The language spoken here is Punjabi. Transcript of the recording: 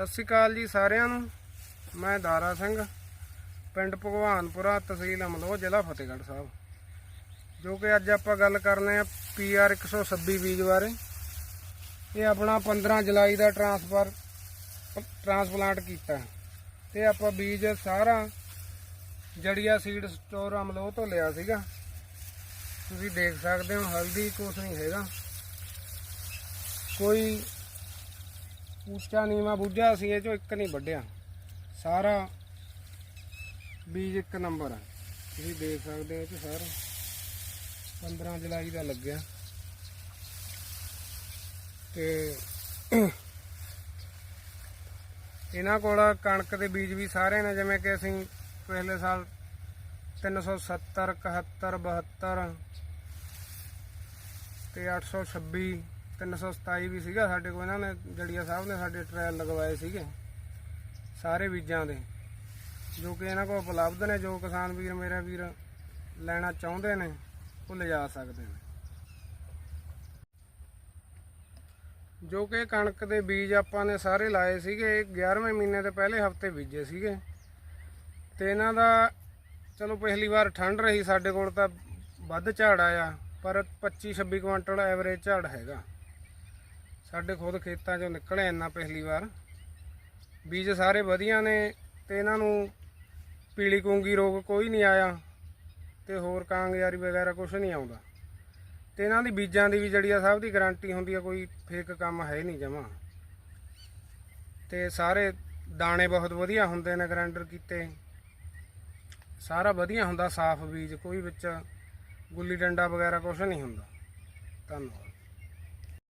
ਸਤਿ ਸ਼੍ਰੀ ਅਕਾਲ ਜੀ ਸਾਰਿਆਂ ਨੂੰ। ਮੈਂ ਦਾਰਾ ਸਿੰਘ, ਪਿੰਡ ਭਗਵਾਨਪੁਰਾ, ਤਹਿਸੀਲ ਅਮਲੋਹ, ਜ਼ਿਲ੍ਹਾ ਫਤਿਹਗੜ੍ਹ ਸਾਹਿਬ। ਜੋ ਕਿ ਅੱਜ ਆਪਾਂ ਗੱਲ ਕਰਨੇ ਆ ਪੀਆਰ 126 ਬੀਜ ਬਾਰੇ। ਇਹ ਆਪਣਾ 15 ਜੁਲਾਈ ਦਾ ਟਰਾਂਸਫਰ ਟਰਾਂਸਪਲਾਂਟ ਕੀਤਾ। ਹੈ। ਤੇ ਆਪਾਂ ਬੀਜ ਸਾਰਾ ਜੜੀਆ ਸੀਡ ਸਟੋਰ ਅਮਲੋਹ ਤੋਂ ਲਿਆ ਸੀਗਾ। ਤੁਸੀਂ ਦੇਖ ਸਕਦੇ ਹੋ, ਹਲਦੀ ਕੁਛ ਨਹੀਂ ਹੈਗਾ। ਕੋਈ ਉੱਚਾ ਨੀਵਾ ਬੁੱਝਾ ਸੀ, ਇਹ ਚੋਂ ਇੱਕ ਨਹੀਂ ਵੱਢਿਆ। ਸਾਰਾ ਬੀਜ ਇੱਕ ਨੰਬਰ ਆ। ਤੁਸੀਂ ਦੇਖ ਸਕਦੇ ਹੋ ਇਹ 'ਚ ਸਾਰਾ। 15 ਜੁਲਾਈ ਦਾ ਲੱਗਿਆ। ਤੇ ਇਹਨਾਂ ਕੋਲ ਕਣਕ ਦੇ ਬੀਜ ਵੀ ਸਾਰੇ ਨੇ, ਜਿਵੇਂ ਕਿ ਅਸੀਂ ਪਿਛਲੇ ਸਾਲ 370 71 72 ਤੇ 826 327 ਵੀ ਸੀਗਾ ਸਾਡੇ ਕੋਲ, ਇਹਨਾਂ ਨੇ ਜੜੀਆ ਸਾਹਿਬ ਨੇ ਸਾਡੇ ਟ੍ਰਾਇਲ ਲਗਵਾਏ ਸੀਗੇ, ਸਾਰੇ ਬੀਜਾਂ ਦੇ, ਜੋ ਕਿ ਇਹਨਾਂ ਕੋਲ ਉਪਲਬਧ ਨੇ, ਜੋ ਕਿਸਾਨ ਵੀਰ ਮੇਰਾ ਵੀਰ ਲੈਣਾ ਚਾਹੁੰਦੇ ਨੇ, ਉਹ ਲਿਜਾ ਸਕਦੇ ਨੇ। ਜੋ ਕਿ ਕਣਕ ਦੇ ਬੀਜ ਆਪਾਂ ਨੇ ਸਾਰੇ ਲਾਏ ਸੀਗੇ, ਇਹ 11ਵੇਂ ਮਹੀਨੇ ਦੇ ਪਹਿਲੇ ਹਫ਼ਤੇ ਬੀਜੇ ਸੀਗੇ, ਤੇ ਇਹਨਾਂ ਦਾ ਚਲੋ ਪਹਿਲੀ ਵਾਰ ਠੰਡ ਰਹੀ ਸਾਡੇ ਕੋਲ ਤਾਂ ਵੱਧ ਝਾੜ ਆਇਆ, ਪਰ 25 26 ਕੁਇੰਟਲ ਐਵਰੇਜ ਝਾੜ ਹੈਗਾ। ਸਾਡੇ ਖੁਦ ਖੇਤਾਂ 'ਚੋਂ ਨਿਕਲਿਆ ਇੰਨਾ ਪਹਿਲੀ ਵਾਰ। ਬੀਜ ਸਾਰੇ ਵਧੀਆ ਨੇ ਤੇ ਇਹਨਾਂ ਨੂੰ ਪੀਲੀ ਕੁੰਗੀ ਰੋਗ ਕੋਈ ਨਹੀਂ ਆਇਆ ਤੇ ਹੋਰ ਕਾਂਗਿਆਰੀ ਵਗੈਰਾ ਕੁਝ ਨਹੀਂ ਆਉਂਦਾ। ਤੇ ਇਹਨਾਂ ਦੀ ਬੀਜਾਂ ਦੀ ਵੀ ਜਿਹੜੀ ਆ ਸਭ ਦੀ ਗਾਰੰਟੀ ਹੁੰਦੀ ਆ, ਕੋਈ ਫੇਕ ਕੰਮ ਹੈ ਨਹੀਂ ਜਮਾ। ਤੇ ਸਾਰੇ ਦਾਣੇ ਬਹੁਤ ਵਧੀਆ ਹੁੰਦੇ ਨੇ ਗ੍ਰਾਈਂਡਰ ਕੀਤੇ। ਸਾਰਾ ਵਧੀਆ ਹੁੰਦਾ ਸਾਫ਼ ਬੀਜ, ਕੋਈ ਵਿੱਚ ਗੁੱਲੀ ਡੰਡਾ ਵਗੈਰਾ ਕੁਝ ਨਹੀਂ ਹੁੰਦਾ। ਧੰਨਵਾਦ।